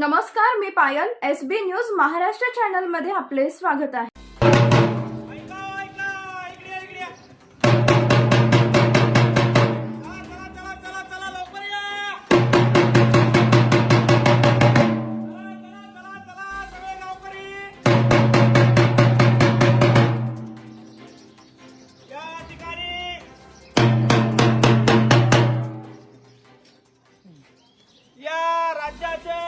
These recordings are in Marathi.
नमस्कार मी Payal S B news Maharashtra चॅनलमध्ये आपले स्वागत आहे. या, या राज्याचे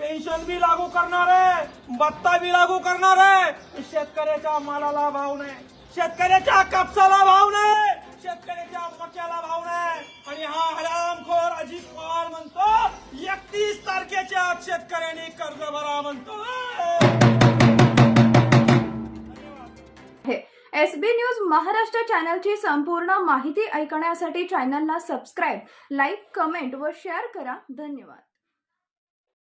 पेन्शन बी लागू करणार आहे भत्ता बी लागू करणार आहे. शेतकऱ्याच्या मालाला भाव नाही शेतकऱ्याच्या कापसाला भाव नाही शेतकऱ्याच्या मक्याला भाव नाही. आणि हा हरामखोर अजित पवार म्हणतो एकतीस तारखेच्या आत शेतकऱ्यांनी कर्ज भरा म्हणतो. एस बी न्यूज महाराष्ट्र चॅनलची संपूर्ण माहिती ऐकण्यासाठी चॅनलला सबस्क्राईब लाईक कमेंट व शेअर करा. धन्यवाद.